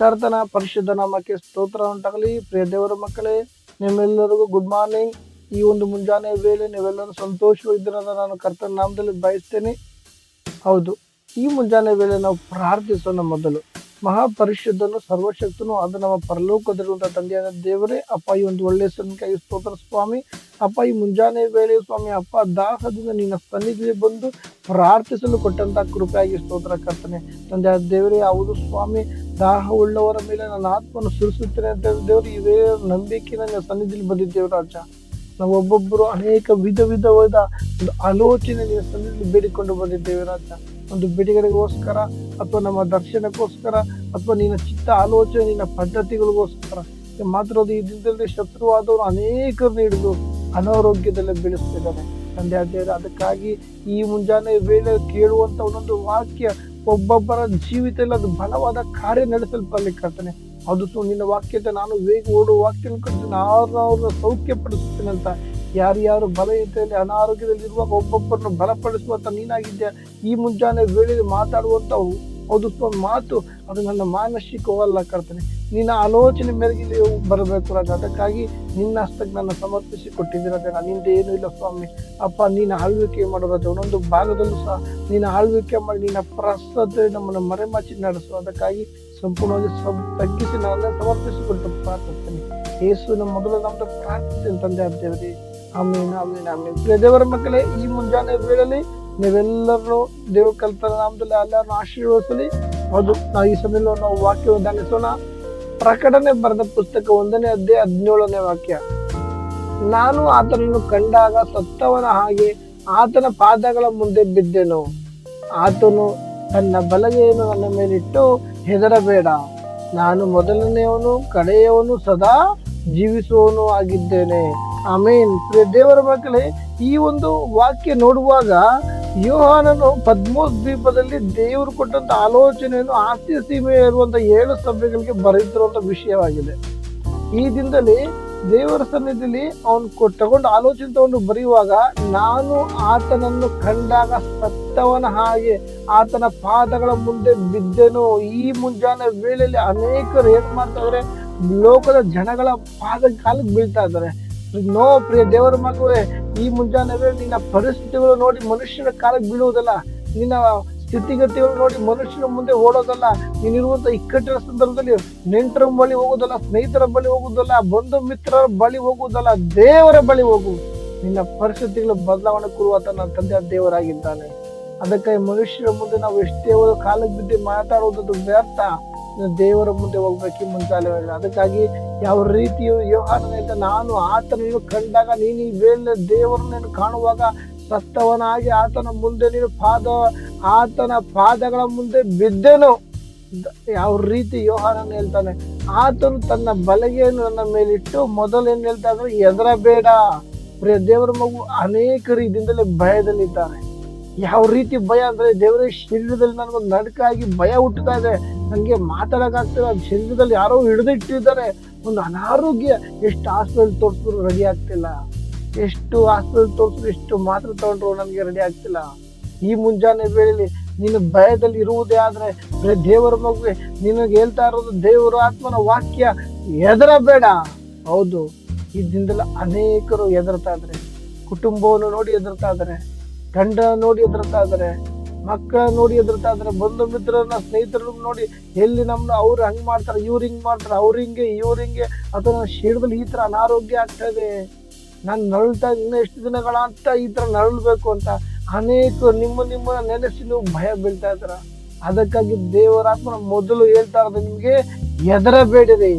ಕರ್ತನ ಪರಿಶುದ್ಧ ನಾಮಕ್ಕೆ ಸ್ತೋತ್ರ ಉಂಟಾಗಲಿ. ಪ್ರಿಯ ದೇವರ ಮಕ್ಕಳೇ, ನಿಮ್ಮೆಲ್ಲರಿಗೂ ಗುಡ್ ಮಾರ್ನಿಂಗ್ ಈ ಒಂದು ಮುಂಜಾನೆ ವೇಳೆ ನೀವೆಲ್ಲರೂ ಸಂತೋಷವಾಗಿದ್ದೀರನ್ನ ನಾನು ಕರ್ತನ ನಾಮದಲ್ಲಿ ಬಯಸ್ತೇನೆ. ಹೌದು, ಈ ಮುಂಜಾನೆ ವೇಳೆ ನಾವು ಪ್ರಾರ್ಥಿಸೋಣ ಮೊದಲು. ಮಹಾಪರಿಶುದ್ಧನು, ಸರ್ವಶಕ್ತನು ಅದು ನಮ್ಮ ಪರಲೋಕದಲ್ಲಿರುವಂತಹ ತಂದೆಯಾದ ದೇವರೇ, ಅಪ್ಪ, ಈ ಒಂದು ಒಳ್ಳೆಯ ಸನ್ಕಾಯಿ ಸ್ತೋತ್ರ ಸ್ವಾಮಿ. ಅಪ್ಪ, ಈ ಮುಂಜಾನೆ ವೇಳೆ ಸ್ವಾಮಿ, ಅಪ್ಪ, ದಾಹದಿಂದ ನಿನ್ನ ಸನ್ನಿಧಿಗೆ ಬಂದು ಪ್ರಾರ್ಥಿಸಲು ಕೊಟ್ಟಂತ ಕೃಪೆಯಾಗಿ ಸ್ತೋತ್ರ ಕರ್ತನೆ. ತಂದೆಯಾದ ದೇವರೇ, ಹೌದು ಸ್ವಾಮಿ ದಾಹ ಉಳ್ಳವರ ಮೇಲೆ ನನ್ನ ಆತ್ಮನ್ನು ಸುರಿಸುತ್ತೇನೆ ಅಂತ ದೇವರು, ಇದೇ ನಂಬಿಕೆ ನನ್ನ ಸನ್ನಿಧಿಲಿ ಬಂದಿದ್ದೇವೆ ರಾಜ. ನಾವು ಒಬ್ಬೊಬ್ಬರು ಅನೇಕ ವಿಧ ವಿಧವಾದ ಒಂದು ಆಲೋಚನೆ ನಿನ್ನ ಸನ್ನಿಧಿಲಿ ಬೇಡಿಕೊಂಡು ಬಂದಿದ್ದೇವೆ ರಾಜ. ಒಂದು ಬಿಡುಗಡೆಗೋಸ್ಕರ ಅಥವಾ ನಮ್ಮ ದರ್ಶನಕ್ಕೋಸ್ಕರ ಅಥವಾ ನಿನ್ನ ಚಿತ್ತ ಆಲೋಚನೆ, ನಿನ್ನ ಪದ್ಧತಿಗಳಿಗೋಸ್ಕರ. ಮಾತ್ರ ಅದು ಈ ದಿನದಲ್ಲಿ ಶತ್ರುವಾದವರು ಅನೇಕರು ಹಿಡಿದು ಅನಾರೋಗ್ಯದಲ್ಲೇ ಬೆಳೆಸ್ತಿದ್ದಾರೆ. ತಂದೆ ಅದಕ್ಕಾಗಿ ಈ ಮುಂಜಾನೆ ವೇಳೆ ಕೇಳುವಂತ ಒಂದೊಂದು ವಾಕ್ಯ ಒಬ್ಬೊಬ್ಬರ ಜೀವಿತದಲ್ಲಿ ಅದು ಬಲವಾದ ಕಾರ್ಯ ನಡೆಸಲ್ಪಲ್ಲಿ ಕರ್ತನೆ. ಅದು ಸೊ ನಿನ್ನ ವಾಕ್ಯತೆ ನಾನು ವೇಗ ಓಡುವ ವಾಕ್ಯ ಅವ್ರನ್ನ ಸೌಖ್ಯ ಪಡಿಸುತ್ತೇನೆ ಅಂತ ಯಾರ್ಯಾರು ಬಲಹೀನತೆಯಲ್ಲಿ ಅನಾರೋಗ್ಯದಲ್ಲಿ ಇರುವಾಗ ಒಬ್ಬೊಬ್ಬರನ್ನು ಬಲಪಡಿಸುವಂತ ನೀನಾಗಿದ್ಯಾ ಈ ಮುಂಜಾನೆ ವೇಳೆ ಮಾತಾಡುವಂತ ಹೌದು ಸ್ವಾಮಿ ಮಾತು ಅದು ನನ್ನ ಮಾನಸಿಕವಲ್ಲ ಕರ್ತನೆ. ನಿನ್ನ ಆಲೋಚನೆ ಮೇರೆಗೆ ಇಲ್ಲಿ ಬರಬೇಕು ರಾಜ. ಅದಕ್ಕಾಗಿ ನಿನ್ನ ಹಸ್ತಕ್ಕೆ ನನ್ನ ಸಮರ್ಪಿಸಿ ಕೊಟ್ಟಿದ್ದೀರ ನಾನು ಹಿಂದೆ ಏನೂ ಇಲ್ಲ ಸ್ವಾಮಿ. ಅಪ್ಪ, ನೀನು ಆಳ್ವಿಕೆ ಮಾಡೋ ರಾಜ. ಒಂದೊಂದು ಭಾಗದಲ್ಲೂ ಸಹ ನೀನು ಆಳ್ವಿಕೆ ಮಾಡಿ ನಿನ್ನ ಪ್ರಸಾದ ನಮ್ಮನ್ನು ಮರೆಮಾಚಿ ನಡೆಸು. ಅದಕ್ಕಾಗಿ ಸಂಪೂರ್ಣವಾಗಿ ಸಬ್ ತಗ್ಗಿಸಿ ನಾನು ಸಮರ್ಪಿಸಿಕೊಟ್ಟು ಪ್ರಾರ್ಥಿಸ್ತೇನೆ. ಯೇಸು ನಮ್ಮ ಮೊದಲು ನಮ್ಮದು ಪ್ರಾರ್ಥಿಸ್ತೇನೆ ತಂದೆ ಆಮೇಲೆ ಆಮೇಲೆ ಆಮೇಲೆ ದೇವರ ಮಕ್ಕಳೇ, ಈ ಮುಂಜಾನೆ ವೇಳೆಯಲ್ಲಿ ನೀವೆಲ್ಲರೂ ದೇವ್ರ ಕಲ್ಪನ ನಾಮದಲ್ಲಿ ಎಲ್ಲರನ್ನು ಆಶೀರ್ವದಿಸಲಿ. ಹೌದು, ನಾವು ಈ ಸಮಯದಲ್ಲಿ ನಾವು ವಾಕ್ಯವನ್ನು ಧ್ಯಾನಿಸೋಣ. ಪ್ರಕಟಣೆ ಬರೆದ ಪುಸ್ತಕ ಒಂದನೇ ಅಧ್ಯಾಯ ಹದಿನೇಳನೇ ವಾಕ್ಯ. ನಾನು ಆತನನ್ನು ಕಂಡಾಗ ಸತ್ತವನ ಹಾಗೆ ಆತನ ಪಾದಗಳ ಮುಂದೆ ಬಿದ್ದೆನು. ಆತನು ತನ್ನ ಬಲಗೆಯನ್ನು ನನ್ನ ಮೇಲಿಟ್ಟು ಹೆದರಬೇಡ. ನಾನು ಮೊದಲನೆಯವನು, ಕಡೆಯವನು ಸದಾ ಜೀವಿಸುವವನು ಆಗಿದ್ದೇನೆ. ಆಮೇನ್. ಪ್ರಿಯ ದೇವರ ಮಕ್ಕಳೇ, ಈ ಒಂದು ವಾಕ್ಯ ನೋಡುವಾಗ ಯೋಹಾನನು ಪದ್ಮೋಸ್ ದ್ವೀಪದಲ್ಲಿ ದೇವರು ಕೊಟ್ಟಂತ ಆಲೋಚನೆಯನ್ನು ಆಸ್ತಿ ಸೀಮೆ ಇರುವಂತ ಏಳು ಸಭೆಗಳಿಗೆ ಬರೆದಿರುವಂತ ವಿಷಯವಾಗಿದೆ. ಈ ದಿನದಲ್ಲಿ ದೇವರ ಸನ್ನಿಧಿಯಲ್ಲಿ ಅವನು ತಗೊಂಡು ಆಲೋಚನೆ ತಗೊಂಡು ಬರೆಯುವಾಗ ನಾನು ಆತನನ್ನು ಕಂಡಾಗ ಸತ್ತವನ ಹಾಗೆ ಆತನ ಪಾದಗಳ ಮುಂದೆ ಬಿದ್ದೆನು, ಈ ಮುಂಜಾನೆ ವೇಳೆಯಲ್ಲಿ ಅನೇಕರು ಏನ್ ಮಾಡ್ತಾ ಲೋಕದ ಜನಗಳ ಪಾದ ಕಾಲಕ್ಕೆ ಬೀಳ್ತಾ ಇದ್ದಾರೆ. ನೋ ಪ್ರಿಯ ದೇವರ ಮಗುವೆ, ಈ ಮುಂಜಾನೆ ನಿನ್ನ ಪರಿಸ್ಥಿತಿಗಳು ನೋಡಿ ಮನುಷ್ಯನ ಕಾಲಕ್ಕೆ ಬೀಳುವುದಲ್ಲ, ನಿನ್ನ ಸ್ಥಿತಿಗತಿಗಳು ನೋಡಿ ಮನುಷ್ಯನ ಮುಂದೆ ಓಡೋದಲ್ಲ ನೀನಿರುವಂತ ಇಕ್ಕಟ್ಟಿನ ಸಂದರ್ಭದಲ್ಲಿ ನೆಂಟರ ಬಳಿ ಹೋಗುದಲ್ಲ ಸ್ನೇಹಿತರ ಬಳಿ ಹೋಗುದಲ್ಲ ಬಂಧು ಮಿತ್ರರ ಬಳಿ ಹೋಗುದಲ್ಲ ದೇವರ ಬಳಿ ಹೋಗು. ನಿನ್ನ ಪರಿಸ್ಥಿತಿಗಳು ಬದಲಾವಣೆ ಕೊಡುವಂತ ನನ್ನ ತಂದೆ ದೇವರಾಗಿದ್ದಾನೆ. ಅದಕ್ಕಾಗಿ ಮನುಷ್ಯರ ಮುಂದೆ ನಾವು ಎಷ್ಟೇ ಕಾಲಕ್ಕೆ ಬಿದ್ದು ಮಾತಾಡುವುದು ವ್ಯರ್ಥ. ದೇವರ ಮುಂದೆ ಹೋಗ್ಬೇಕು ಈ ಮುಂಜಾನೆ ಅದಕ್ಕಾಗಿ ಯಾವ ರೀತಿಯು ವ್ಯವಹಾರ ನಾನು ಆತನನ್ನು ಕಂಡಾಗ ನೀನು ಈ ವೇಳೆ ದೇವರನ್ನು ಕಾಣುವಾಗ ಸತ್ತವನಾಗಿ ಆತನ ಮುಂದೆ ನೀನು ಪಾದ, ಆತನ ಪಾದಗಳ ಮುಂದೆ ಬಿದ್ದೆನು. ಯಾವ ರೀತಿ ಯೋಹಾನನ್ನು ಹೇಳ್ತಾನೆ, ಆತನು ತನ್ನ ಬಲಗೆಯನ್ನು ನನ್ನ ಮೇಲಿಟ್ಟು ಮೊದಲು ಏನ್ ಹೇಳ್ತಾ ಇದ್ರೆ ಎದರಬೇಡ ಪ್ರಿಯ ದೇವರ ಮಗು ಅನೇಕ ರೀತಿಯಿಂದಲೇ ಭಯದಲ್ಲಿದ್ದಾನೆ. ಯಾವ ರೀತಿ ಭಯ ಅಂದ್ರೆ ದೇವರ, ಶರೀರದಲ್ಲಿ ನನಗೊಂದು ನಡುಕಾಗಿ ಭಯ ಹುಟ್ಟುತ್ತಾ ಇದೆ. ನನಗೆ ಮಾತಾಡೋಕ್ಕಾಗ್ತಿಲ್ಲ, ಶರೀರದಲ್ಲಿ ಯಾರೋ ಹಿಡಿದಿಟ್ಟಿದ್ದಾರೆ. ಒಂದು ಅನಾರೋಗ್ಯ ಎಷ್ಟು ಹಾಸ್ಪಿಟಲ್ ತೋರಿಸಿದ್ರು ರೆಡಿ ಆಗ್ತಿಲ್ಲ. ಎಷ್ಟು ಹಾಸ್ಪಿಟಲ್ ತೋರಿಸಿದ್ರು ಎಷ್ಟು ಮಾತ್ರೆ ತಗೊಂಡ್ರು ನನಗೆ ರೆಡಿ ಆಗ್ತಿಲ್ಲ. ಈ ಮುಂಜಾನೆ ವೇಳೆಯಲ್ಲಿ ನೀನು ಭಯದಲ್ಲಿ ಇರುವುದೇ ಆದರೆ ದೇವರ ಮಗುವೆ, ನಿನಗೆ ಹೇಳ್ತಾ ಇರೋದು ದೇವರ ಆತ್ಮನ ವಾಕ್ಯ ಹೆದರಬೇಡ. ಹೌದು ಈ ಅನೇಕರು ಹೆದರ್ತಾ ಇದ್ದಾರೆ ಕುಟುಂಬವನ್ನು ನೋಡಿ ಹೆದರ್ತಾ ಇದ್ದಾರೆ ಗಂಡ ನೋಡಿ ಹೆದರ್ತಾ ಇದ್ದಾರೆ ಮಕ್ಕಳ ನೋಡಿ ಅಂದ್ರೆ ಬಂಧು ಮಿತ್ರರನ್ನ ಸ್ನೇಹಿತರನ್ನ ನೋಡಿ ಎಲ್ಲಿ ನಮ್ಮನ್ನ ಅವ್ರು ಹಂಗ್ ಮಾಡ್ತಾರೆ, ಇವ್ರು ಹಿಂಗ್ ಮಾಡ್ತಾರೆ, ಅವ್ರ ಹಿಂಗೆ, ಇವ್ರ ಹಿಂಗೆ. ಅಥವಾ ನನ್ನ ಈ ತರ ಅನಾರೋಗ್ಯ ಆಗ್ತಾ ಇದೆ ನಾನು ನರಳ್ತಾ ಇನ್ನ ಎಷ್ಟು ದಿನಗಳ ಅಂತ ಈ ತರ ನರಳ್ಬೇಕು ಅಂತ ಅನೇಕ ನಿಮ್ಮ ನಿಮ್ಮ ನೆನೆಸಿ ನೀವು ಭಯ ಬೀಳ್ತಾ ಇದ್ದೀರ? ಅದಕ್ಕಾಗಿ ದೇವರಾತ್ಮನ ಮೊದಲು ಹೇಳ್ತಾ ಇರೋದು ನಿಮ್ಗೆ, ಹೆದರಬೇಡಿರಿ.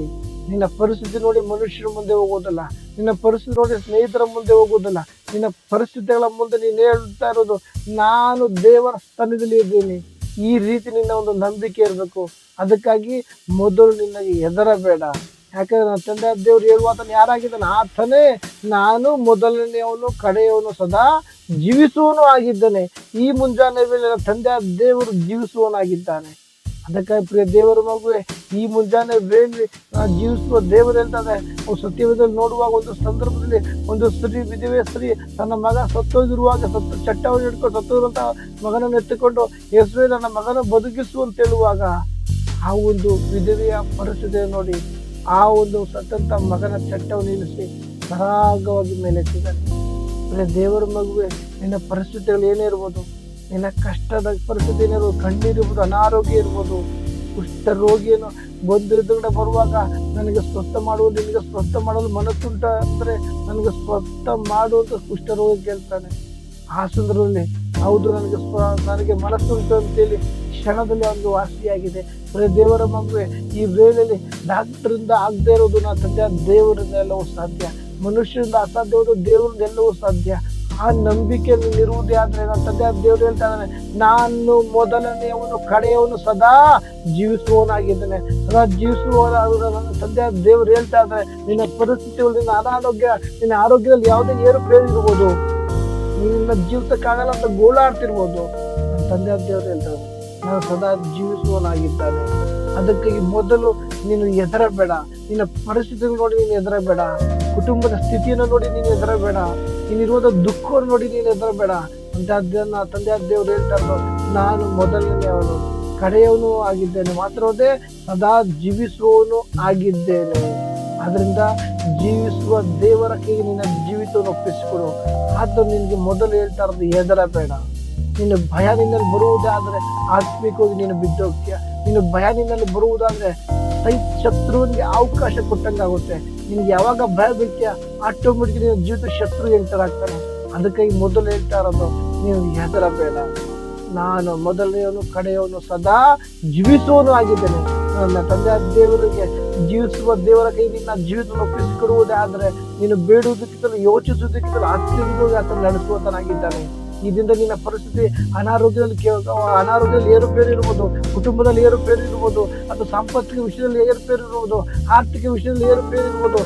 ನಿನ್ನ ಪರಿಸ್ಥಿತಿ ನೋಡಿ ಮನುಷ್ಯರ ಮುಂದೆ ಹೋಗೋದಲ್ಲ, ನಿನ್ನ ಪರಿಸ್ಥಿತಿ ನೋಡಿ ಸ್ನೇಹಿತರ ಮುಂದೆ ಹೋಗೋದಲ್ಲ. ನಿನ್ನ ಪರಿಸ್ಥಿತಿಗಳ ಮುಂದೆ ನೀನು ಹೇಳ್ತಾ ಇರೋದು, ನಾನು ದೇವರ ಸ್ಥಾನದಲ್ಲಿ ಇದ್ದೀನಿ. ಈ ರೀತಿ ನಿನ್ನ ಒಂದು ನಂಬಿಕೆ ಇರಬೇಕು. ಅದಕ್ಕಾಗಿ ಮೊದಲು ನಿನಗೆ ಹೆದರಬೇಡ. ಯಾಕಂದ್ರೆ ನನ್ನ ತಂದೆ ದೇವ್ರು ಹೇಳುವಾತನು ಯಾರಾಗಿದ್ದಾನೆ ಆತನೇ ನಾನು ಮೊದಲನೆಯವನು, ಕಡೆಯವನು ಸದಾ ಜೀವಿಸುವನು ಆಗಿದ್ದಾನೆ. ಈ ಮುಂಜಾನೆ ವೇಳೆ ನನ್ನ ತಂದೆ ದೇವರು ಜೀವಿಸುವನಾಗಿದ್ದಾನೆ ಅದಕ್ಕಾಗಿ ಪ್ರಿಯ ದೇವರ ಮಗುವೆ, ಈ ಮುಂಜಾನೆ ಬೇಡ್ರಿ. ಜೀವಿಸುವ ದೇವರು ಹೇಳ್ತಾರೆ ಅವ್ರು ಸತ್ಯವೇದಲ್ಲಿ ನೋಡುವಾಗ ಒಂದು ಸಂದರ್ಭದಲ್ಲಿ ಒಂದು ಸ್ತ್ರೀ ವಿಧವೆ ಸರಿ ತನ್ನ ಮಗ ಸತ್ತೋಗಿರುವಾಗ ಸತ್ತು, ಚಟ್ಟವನ್ನು ಹಿಡ್ಕೊಂಡು ಸತ್ತೋಗಿರುವಂತ ಮಗನನ್ನು ಎತ್ತಿಕೊಂಡು ಹೆಸರು ನನ್ನ ಮಗನ ಬದುಕಿಸು ಅಂತ ಹೇಳುವಾಗ ಆ ಒಂದು ವಿಧವೆಯ ಪರಿಸ್ಥಿತಿಯನ್ನು ನೋಡಿ, ಆ ಒಂದು ಸತ್ತಂತ ಮಗನ ಚಟ್ಟವನ್ನು ನಿಲ್ಲಿಸಿ ಸರಾಗವಾಗಿ ಮೇಲೆತ್ತಿದ್ದಾನೆ. ಅಂದರೆ ದೇವರ ಮಗುವೆ, ನಿನ್ನ ಪರಿಸ್ಥಿತಿಗಳು ಏನೇ ಇರ್ಬೋದು ನಿನ್ನ ಕಷ್ಟದ ಪರಿಸ್ಥಿತಿ ಏನಿರ್ಬೋದು ಕಣ್ಣೀರಿರ್ಬೋದು ಅನಾರೋಗ್ಯ ಇರ್ಬೋದು, ಕುಷ್ಠ ರೋಗಿಯನ್ನು ಬಂದು ಎದುರುಗಡೆ ಬರುವಾಗ ನನಗೆ ಸ್ವಸ್ಥ ಮಾಡುವುದು, ನಿನಗೆ ಸ್ವಸ್ಥ ಮಾಡಲು ಮನಸ್ಸುಂಟ ಅಂದರೆ ನನಗೆ ಸ್ವಸ್ಥ ಮಾಡುವಂತ ಕುಷ್ಠ ರೋಗಿ ಕೇಳ್ತಾನೆ. ಆ ಸಂದರ್ಭದಲ್ಲಿ ಹೌದು, ನನಗೆ ಸ್ವ, ನನಗೆ ಮನಸ್ಸುಂಟು ಅಂತೇಳಿ ಕ್ಷಣದಲ್ಲಿ ಒಂದು ವಾಸಿಯಾಗಿದೆ. ಬರೀ ದೇವರ ಮಗುವೆ, ಈ ವೇಳೆಯಲ್ಲಿ ಡಾಕ್ಟ್ರಿಂದ ಆಗದೇ ಇರೋದು ನಾ ಸದ್ಯ ದೇವರಿಂದ ಎಲ್ಲವೂ ಸಾಧ್ಯ. ಮನುಷ್ಯರಿಂದ ಅಸಾಧ್ಯವಾದ ದೇವರಿಂದ ಎಲ್ಲವೂ ಸಾಧ್ಯ. ಆ ನಂಬಿಕೆಯಲ್ಲಿ ಆದ್ರೆ ನನ್ನ ತಂದೆ ದೇವರು ಹೇಳ್ತಾ ಇದ್ದಾನೆ ನಾನು ಮೊದಲನೆಯವನು ಕಡೆಯವನು ಸದಾ ಜೀವಿಸುವವನಾಗಿದ್ದಾನೆ. ಸದಾ ತಂದೆ ದೇವರು ಹೇಳ್ತಾ ಇದ್ದಾರೆ ನಿನ್ನ ಪರಿಸ್ಥಿತಿಗಳು ನಿನ್ನ ಅನಾರೋಗ್ಯ, ನಿನ್ನ ಆರೋಗ್ಯದಲ್ಲಿ ಯಾವುದೇ ಏರುಪೇರು ಇರ್ಬೋದು. ನಿನ್ನ ಜೀವಿತಕ್ಕಾಗಲ್ಲ ಅಂತ ಗೋಳಾಡ್ತಿರ್ಬೋದು. ನನ್ನ ತಂದೆ ದೇವರು ಹೇಳ್ತಾರೆ ನಾನು ಸದಾ ಜೀವಿಸುವವನಾಗಿದ್ದಾನೆ. ಅದಕ್ಕಾಗಿ ಮೊದಲು ನೀನು ಹೆದರಬೇಡ. ನಿನ್ನ ಪರಿಸ್ಥಿತಿಗಳು ನೋಡಿ ನೀನು ಹೆದರಬೇಡ. ಕುಟುಂಬದ ಸ್ಥಿತಿಯನ್ನು ನೋಡಿ ನೀನು ಹೆದರಬೇಡ. ನೀನಿರುವುದ ದುಃಖವನ್ನು ನೋಡಿ ನೀನು ಹೆದರಬೇಡ. ಅಂತ ಅದನ್ನ ತಂದೆ ದೇವರು ಹೇಳ್ತಾರೋ ನಾನು ಮೊದಲನೇ ಅವನು, ಕಡೆಯವನು ಆಗಿದ್ದೇನೆ, ಮಾತ್ರವಲ್ಲದೆ ಸದಾ ಜೀವಿಸುವವನು ಆಗಿದ್ದೇನೆ. ಅದರಿಂದ ಜೀವಿಸುವ ದೇವರ ಕೈಗೆ ನಿನ್ನ ಜೀವಿತವನ್ನು ಒಪ್ಪಿಸಿಕೊಡು. ಆದ್ರೂ ನಿನಗೆ ಮೊದಲು ಹೇಳ್ತಾ ಇರೋದು ಹೆದರಬೇಡ. ನಿನ್ನ ಭಯ ನಿನ್ನಲ್ಲಿ ಬರುವುದಾದ್ರೆ ಆತ್ಮಿಕವಾಗಿ ನೀನು ಬಿದ್ದೋಗ್ತೀಯ. ನಿನ್ನ ಭಯ ನಿನ್ನಲ್ಲಿ ಬರುವುದಾದ್ರೆ ಸೈ ಶತ್ರುವಿಗೆ ಅವಕಾಶ ಕೊಟ್ಟಂಗಾಗುತ್ತೆ. ನಿನ್ಗೆ ಯಾವಾಗ ಭಯ ಬೀಳ್ತೀಯ? ಆಟೋಮೆಟಿಕ್ ನಿನ್ನ ಜೀವಿತ ಶತ್ರು ಎಂಟರ್ ಆಗ್ತಾನೆ. ಅದಕ್ಕಾಗಿ ಮೊದಲು ಹೇಳ್ತಾ ಇರೋದು, ನೀವು ಹೆದರಬೇಡ. ನಾನು ಮೊದಲನೆಯವನು, ಕಡೆಯವನು ಸದಾ ಜೀವಿಸುವನು ಆಗಿದ್ದೇನೆ. ನನ್ನ ತಂದೆ ದೇವರಿಗೆ ಜೀವಿಸುವ ದೇವರ ಕೈ ನಿನ್ನ ಜೀವಿತವನ್ನು ಒಪ್ಪಿಸಿಕೊಡುವುದೇ ಆದರೆ, ನೀನು ಬೇಡುವುದಕ್ಕಿಂತಲೂ ಯೋಚಿಸುವುದಕ್ಕಿಂತಲೂ ಅತ್ಯಧಿಕವಾಗಿ ಆತನ ನಡೆಸುವಂತನಾಗಿದ್ದಾನೆ. ಇದರಿಂದ ನಿನ್ನ ಪರಿಸ್ಥಿತಿ ಅನಾರೋಗ್ಯದಲ್ಲಿ ಅನಾರೋಗ್ಯದಲ್ಲಿ ಏರುಪೇರು ಇರ್ಬೋದು ಕುಟುಂಬದಲ್ಲಿ ಏರುಪೇರು ಇರ್ಬೋದು ಅಥವಾ ಸಾಂಪತ್ತಿಕ ವಿಷಯದಲ್ಲಿ ಏರುಪೇರು ಇರ್ಬೋದು ಆರ್ಥಿಕ ವಿಷಯದಲ್ಲಿ ಏರುಪೇರು ಇರ್ಬೋದು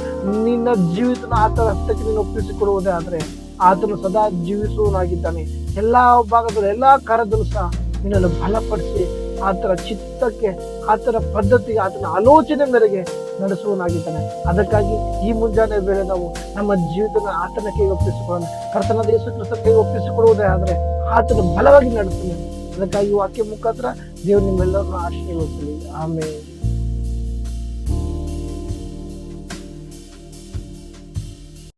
ನಿನ್ನ ಜೀವಿತನ ಆತನ ಹಸ್ತಕ್ಕೆ ನೀನು ಒಪ್ಪಿಸಿಕೊಡುವುದೇ ಆದರೆ ಆತನು ಸದಾ ಜೀವಿಸುವನಾಗಿದ್ದಾನೆ ಎಲ್ಲ ಭಾಗದಲ್ಲೂ, ಎಲ್ಲ ಕಾರ್ಯದಲ್ಲೂ ಸಹ ನಿನ್ನನ್ನು ಬಲಪಡಿಸಿ ಆತನ ಚಿತ್ತಕ್ಕೆ ಆತನ ಪದ್ಧತಿಗೆ, ಆತನ ಆಲೋಚನೆ ಮೇರೆಗೆ ನಡೆಸುವನಾಗಿದ್ದಾನೆ ಅದಕ್ಕಾಗಿ ಈ ಮುಂಜಾನೆ ವೇಳೆ ನಾವು ನಮ್ಮ ಜೀವಿತನ ಆತನ ಕೈಗೆ ಒಪ್ಪಿಸಿಕೊಳ್ಳೋಣ. ಕರ್ತನ ಯೇಸು ಕ್ರಿಸ್ತನ ಕೈಗೆ ಒಪ್ಪಿಸಿಕೊಡುವುದೇ ಆದರೆ ಆತನ ಬಲವಾಗಿ ನಡೆಸ್ತಾನೆ ಅದಕ್ಕಾಗಿ ವಾಕ್ಯ ಮುಖಾಂತರ ದೇವರು ನಿಮ್ಮೆಲ್ಲರನ್ನು ಆಶೀರ್ವದಿಸಲಿ. ಆಮೇಲೆ